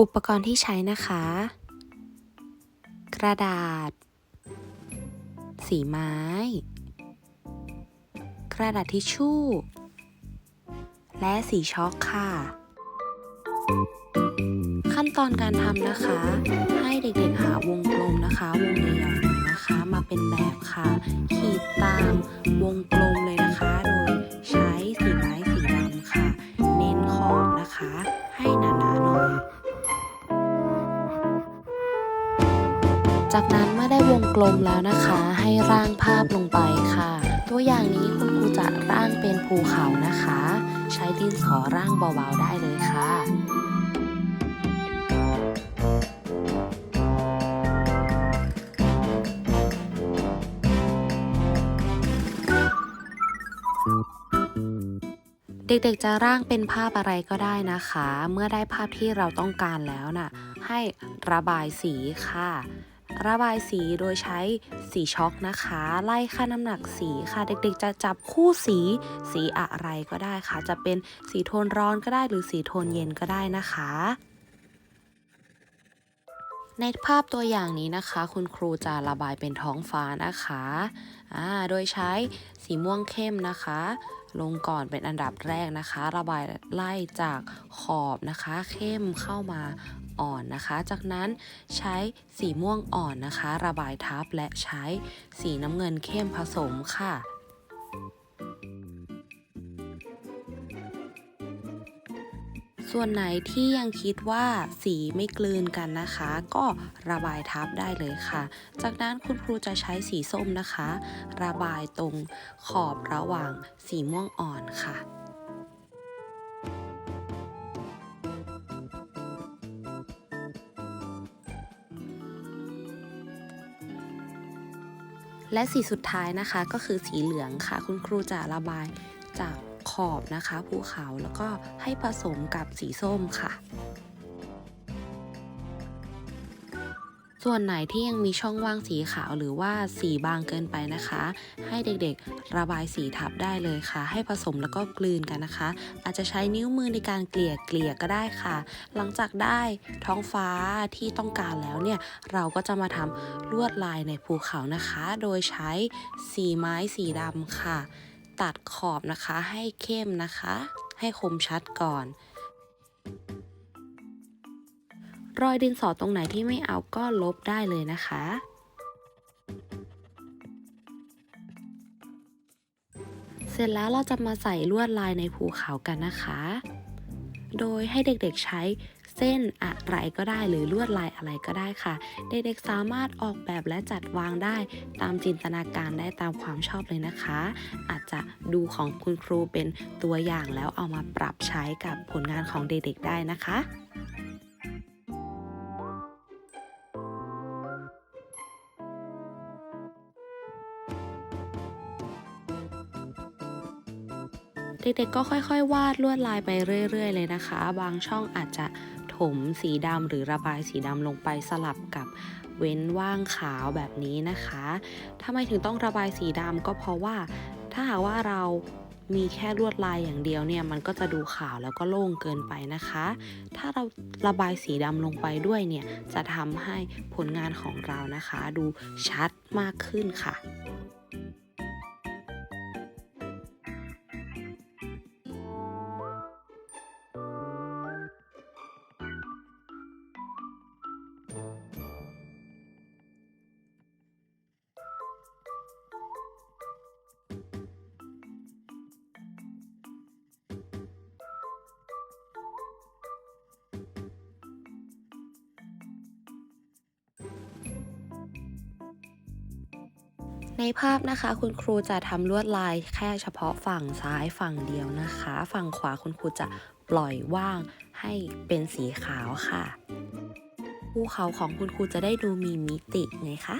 อุปกรณ์ที่ใช้นะคะ กระดาษ สีไม้ กระดาษทิชชู่ และสีช็อกค่ะ ขั้นตอนการทำนะคะ ให้เด็กๆหาวงกลมนะคะ วงใหญ่ๆนะคะ มาเป็นแบบค่ะ ขีดตามวงกลมเลยนะคะ โดยใช้สีไม้สีดำค่ะ เน้นขอบนะคะ จากนั้นเมื่อได้วงกลมแล้วนะคะ ให้ร่างภาพลงไปค่ะ ตัวอย่างนี้คุณครูจะร่างเป็นภูเขานะคะ ใช้ดินสอร่างเบาๆได้เลยค่ะเด็กๆจะร่างเป็นภาพอะไรก็ได้นะคะ เมื่อได้ภาพที่เราต้องการแล้วน่ะ ให้ระบายสีค่ะ ระบายสีโดยใช้สีช็อกนะคะ ไล่ค่าน้ำหนักสีค่ะ เด็กๆ จะจับคู่สีสีอะไรก็ได้ค่ะ จะเป็นสีโทนร้อนก็ได้หรือสีโทนเย็นก็ได้นะคะในภาพตัวอย่างนี้นะคะ คุณครูจะระบายเป็นท้องฟ้านะคะอ่าโดยใช้สีม่วงเข้มนะคะ ลงก่อนเป็นอันดับแรกนะคะ ระบายไล่จากขอบนะคะ เข้มเข้ามา อ่อนนะคะ จากนั้นใช้สีม่วงอ่อนนะคะ ระบายทับและใช้สีน้ำเงินเข้มผสมค่ะส่วนไหนที่ยังคิดว่าสีไม่กลืนกันนะคะ ก็ระบายทับได้เลยค่ะ จากนั้นคุณครูจะใช้สีส้มนะคะ ระบายตรงขอบระหว่างสีม่วงอ่อนค่ะ และสีสุดท้ายนะคะก็คือสีเหลืองค่ะ คุณครูจะระบายจากขอบนะคะภูเขาแล้วก็ให้ผสมกับสีส้มค่ะ ส่วนไหนที่ยังมีช่องว่างสีขาวหรือว่าสีบางเกินไปนะคะ ให้เด็กๆระบายสีทับได้เลยค่ะ ให้ผสมแล้วก็กลืนกันนะคะ อาจจะใช้นิ้วมือในการเกลี่ยเกลี่ยก็ได้ค่ะ หลังจากได้ท้องฟ้าที่ต้องการแล้วเนี่ยเราก็จะมาทำลวดลายในภูเขานะคะ โดยใช้สีไม้สีดำค่ะ ตัดขอบนะคะให้เข้มนะคะ ให้คมชัดก่อน รอยดินสอตรงไหนที่ไม่เอาก็ลบได้เลยนะคะ เสร็จแล้วเราจะมาใส่ลวดลายในภูเขากันนะคะ โดยให้เด็กๆใช้เส้นอะไรก็ได้หรือลวดลายอะไรก็ได้ค่ะ เด็กๆสามารถออกแบบและจัดวางได้ตามจินตนาการได้ตามความชอบเลยนะคะ อาจจะดูของคุณครูเป็นตัวอย่างแล้วเอามาปรับใช้กับผลงานของเด็กๆได้นะคะ เด็กๆก็ค่อยๆ วาดลวดลายไปเรื่อย ๆ เลยนะคะ บางช่องอาจจะถมสีดำหรือระบายสีดำลงไปสลับกับเว้นว่างขาวแบบนี้นะคะทำไมถึงต้องระบายสีดำก็เพราะว่า ถ้าหากว่าเรามีแค่ลวดลายอย่างเดียวเนี่ยมันก็จะดูขาวแล้วก็โล่งเกินไปนะคะ ถ้าเราระบายสีดำลงไปด้วยเนี่ยจะทำให้ผลงานของเรานะคะ ดูชัดมากขึ้นค่ะ ในภาพนะคะคุณครูจะทำลวดลายแค่เฉพาะฝั่งซ้ายฝั่งเดียวนะคะ ฝั่งขวาคุณครูจะปล่อยว่างให้เป็นสีขาวค่ะ ภูเขาของคุณครูจะได้ดูมีมิติไงคะ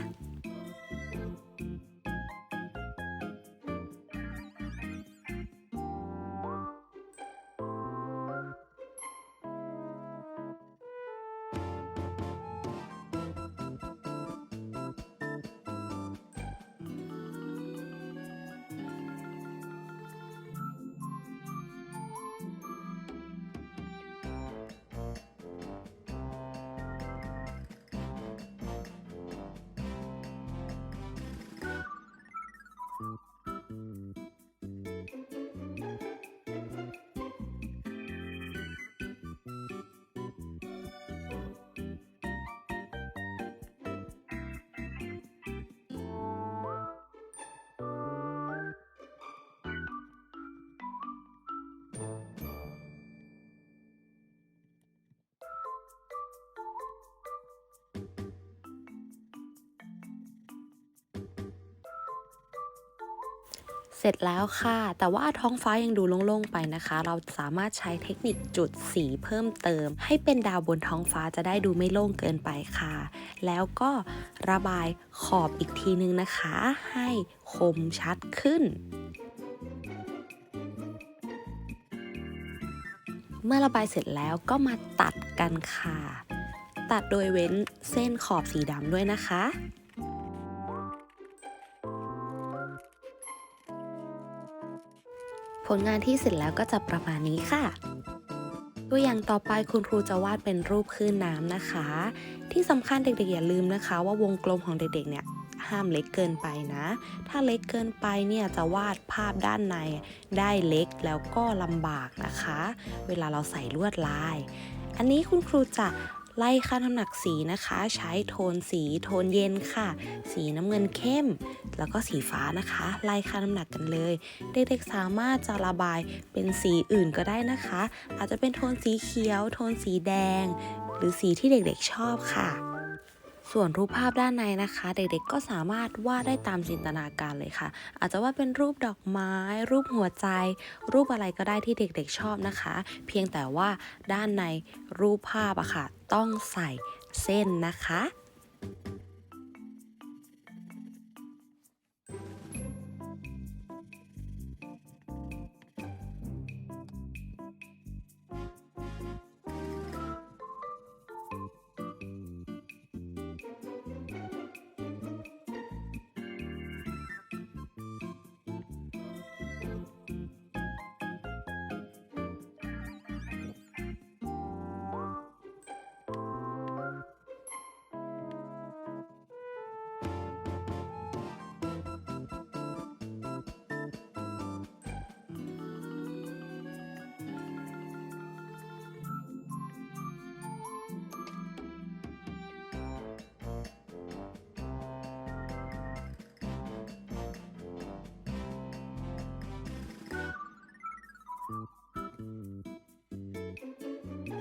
เสร็จแล้วค่ะ แต่ว่าท้องฟ้ายังดูโล่งๆไปนะคะ เราสามารถใช้เทคนิคจุดสีเพิ่มเติม ให้เป็นดาวบนท้องฟ้าจะได้ดูไม่โล่งเกินไปค่ะ แล้วก็ระบายขอบอีกทีนึงนะคะ ให้คมชัดขึ้นเมื่อระบายเสร็จแล้วก็มาตัดกันค่ะ ตัดโดยเว้นเส้นขอบสีดำด้วยนะคะ ผลงานที่เสร็จแล้วก็จะประมาณนี้ค่ะ ตัวอย่างต่อไปคุณครูจะวาดเป็นรูปคลื่นน้ำนะคะ ที่สำคัญเด็กๆอย่าลืมนะคะ ว่าวงกลมของเด็กๆเนี่ยห้ามเล็กเกินไปนะ ถ้าเล็กเกินไปเนี่ยจะวาดภาพด้านในได้เล็กแล้วก็ลำบากนะคะ เวลาเราใส่ลวดลาย อันนี้คุณครูจะ ไล่ค่าน้ำหนักสีนะคะ ใช้โทนสีโทนเย็นค่ะ สีน้ำเงินเข้ม แล้วก็สีฟ้านะคะ ไล่ค่าน้ำหนักกันเลย เด็กๆสามารถจะระบายเป็นสีอื่นก็ได้นะคะ อาจจะเป็นโทนสีเขียว โทนสีแดง หรือสีที่เด็กๆชอบค่ะ ส่วนรูปภาพด้านในนะคะ เด็กๆก็สามารถวาดได้ตามจินตนาการเลยค่ะ อาจจะวาดเป็นรูปดอกไม้ รูปหัวใจ รูปอะไรก็ได้ที่เด็กๆชอบนะคะ เพียงแต่ว่าด้านในรูปภาพอะค่ะ ต้องใส่เส้นนะคะ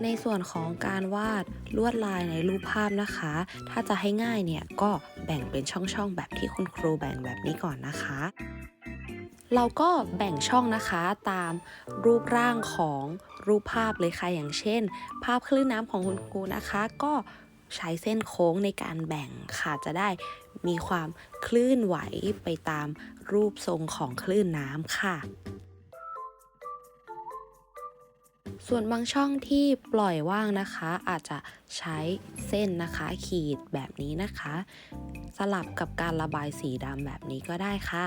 ในส่วนของการวาดลวดลายในรูปภาพนะคะ ถ้าจะให้ง่ายเนี่ยก็แบ่งเป็นช่องๆ แบบที่คุณครูแบ่งแบบนี้ก่อนนะคะ เราก็แบ่งช่องนะคะตามรูปร่างของรูปภาพเลยค่ะ อย่างเช่น ภาพคลื่นน้ำของคุณครูนะคะ ก็ใช้เส้นโค้งในการแบ่งค่ะจะได้มีความคลื่นไหวไปตามรูปทรงของคลื่นน้ำค่ะ ส่วนบางช่องที่ปล่อยว่างนะคะ อาจจะใช้เส้นนะคะ ขีดแบบนี้นะคะ สลับกับการระบายสีดำแบบนี้ก็ได้ค่ะ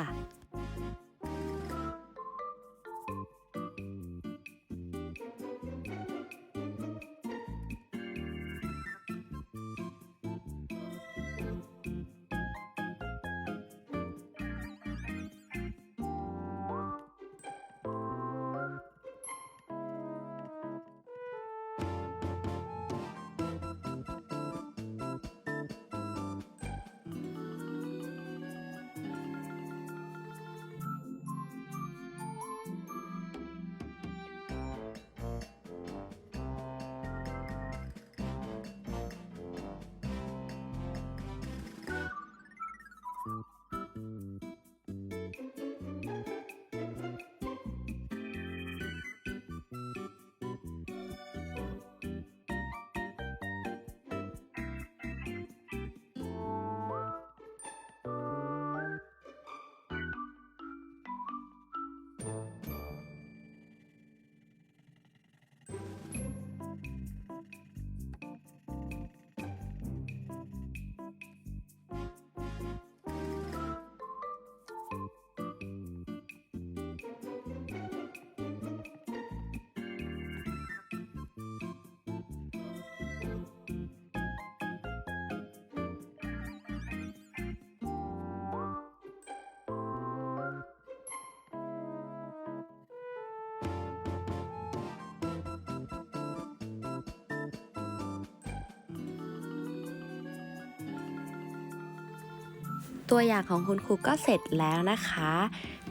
ตัวอย่างของคุณครูก็เสร็จแล้วนะคะ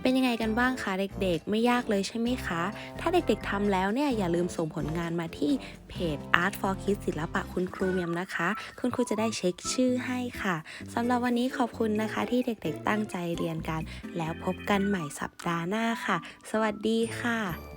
เป็นยังไงกันบ้างคะเด็กๆ ไม่ยากเลยใช่ไหมคะ ถ้าเด็กๆทำแล้วเนี่ยอย่าลืมส่งผลงานมาที่เพจ Art for Kids ศิลปะคุณครูเมียมนะคะ คุณครูจะได้เช็คชื่อให้ค่ะสำหรับวันนี้ขอบคุณนะคะที่เด็กๆตั้งใจเรียนกัน แล้วพบกันใหม่สัปดาห์หน้าค่ะ สวัสดีค่ะ